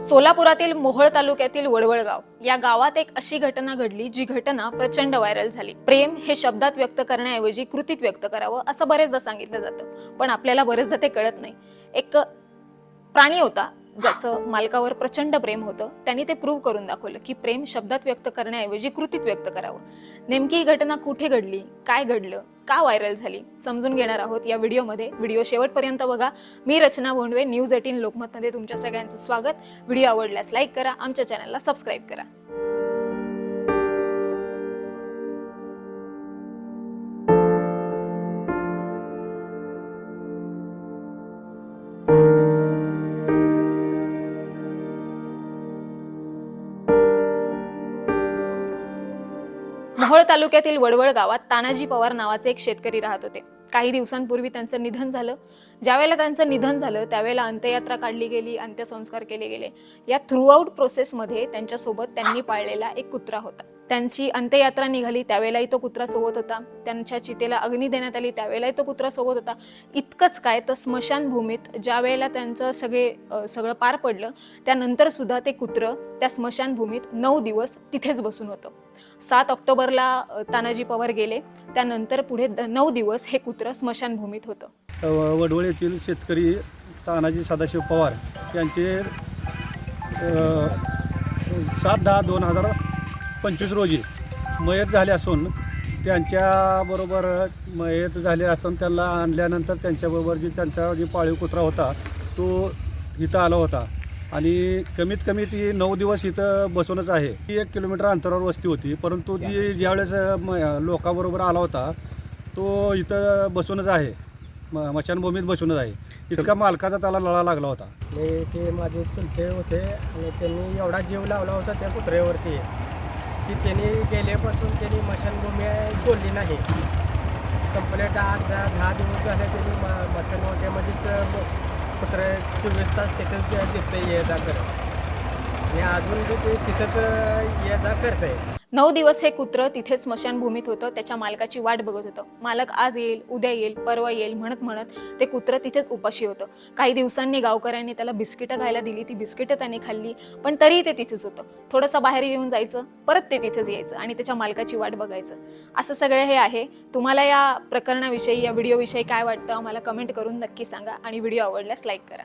सोलापुरातील मोहोळ तालुक्यातील वडवळगाव. या गावात एक अशी घटना घडली जी घटना प्रचंड व्हायरल झाली. प्रेम हे शब्दात व्यक्त करण्याऐवजी कृतीत व्यक्त करावं असं बरेचदा सांगितलं जातं. पण आपल्याला बरेचदा ते कळत नाही. एक प्राणी होता ज्याचं मालकावर प्रचंड प्रेम होतं. त्यांनी ते प्रूव्ह करून दाखवलं की प्रेम शब्दात व्यक्त करण्याऐवजी कृतीत व्यक्त करावं. नेमकी ही घटना कुठे घडली? काय घडलं? का व्हायरल झाली? समजून घेणार आहोत या व्हिडिओमध्ये. व्हिडिओ शेवटपर्यंत बघा. मी रचना भोंडवे न्यूज एटीन लोकमतमध्ये तुमच्या सगळ्यांचं स्वागत. व्हिडिओ आवडल्यास लाईक करा आमच्या चॅनलला सबस्क्राईब करा. मोहोळ तालुक्यातील वडवळ गावात तानाजी पवार नावाचे एक शेतकरी राहत होते. काही दिवसांपूर्वी त्यांचं निधन झालं. ज्यावेळेला त्यांचं निधन झालं त्यावेळेला अंत्ययात्रा काढली गेली अंत्यसंस्कार केले गेले. या थ्रूआउट प्रोसेसमध्ये त्यांच्यासोबत त्यांनी पाळलेला एक कुत्रा होता. त्यांची अंत्ययात्रा निघाली त्यावेळेलाही तो कुत्रा सोबत होता. त्यांच्या चितेला अग्नी देण्यात आली त्यावेळेलाही तो कुत्रा सोबत होता. इतकंच काय तर स्मशानभूमीत ज्या वेळेला त्यांचं सगळे सगळं पार पडलं त्यानंतर सुद्धा ते कुत्रं त्या स्मशानभूमीत नऊ दिवस तिथेच बसून होतं. सात ऑक्टोबरला तानाजी पवार गेले त्यानंतर पुढे द- नऊ दिवस हे कुत्रं स्मशानभूमीत होतं. वडवळ येथील शेतकरी तानाजी सदाशिव पवार यांचे सात दहा दोन हजार पंचवीस रोजी मयत झाले असून त्यांच्याबरोबर मयत झाले असून त्यांना आणल्यानंतर त्यांच्याबरोबर जी त्यांचा जी पाळीव कुत्रा होता तो इथं आला होता. आणि कमीत कमी ती नऊ दिवस इथं बसूनच आहे. ती एक किलोमीटर अंतरावर वस्ती होती परंतु ती ज्यावेळेस म- लोकांबरोबर आला होता तो इथं बसूनच आहे. म मशानभूमीत बसूनच आहे. इतका मालकाचा त्याला लळा लागला होता. ते माझे चुलते होते आणि त्यांनी एवढा जीव लावला होता त्या कुत्र्यावरती. की त्यांनी गेल्यापासून त्यांनी मशानभूमी सोडली नाही. कंप्लेट आठ दहा दहा दिवस झाले त्यांनी म मशानवाट्यामध्येच कुत्र चोवीस तास तिथंच दिसतं दिसतंय ये जा करत. आणि अजून ते तिथंच ये जा करत आहे नऊ दिवस हे कुत्र तिथेच स्मशानभूमीत होतं त्याच्या मालकाची वाट बघत होतं. मालक आज येईल उद्या येईल परवा येईल म्हणत म्हणत ते कुत्र तिथेच उपाशी होतं. काही दिवसांनी गावकऱ्यांनी त्याला बिस्किटं खायला दिली ती बिस्किटं त्याने खाल्ली पण तरीही ते तिथेच होतं. थोडंसं बाहेर येऊन जायचं परत ते तिथेच यायचं आणि त्याच्या मालकाची वाट बघायचं. असं सगळं हे आहे. तुम्हाला या प्रकरणाविषयी या व्हिडिओविषयी काय वाटतं आम्हाला कमेंट करून नक्की सांगा आणि व्हिडिओ आवडल्यास लाईक करा.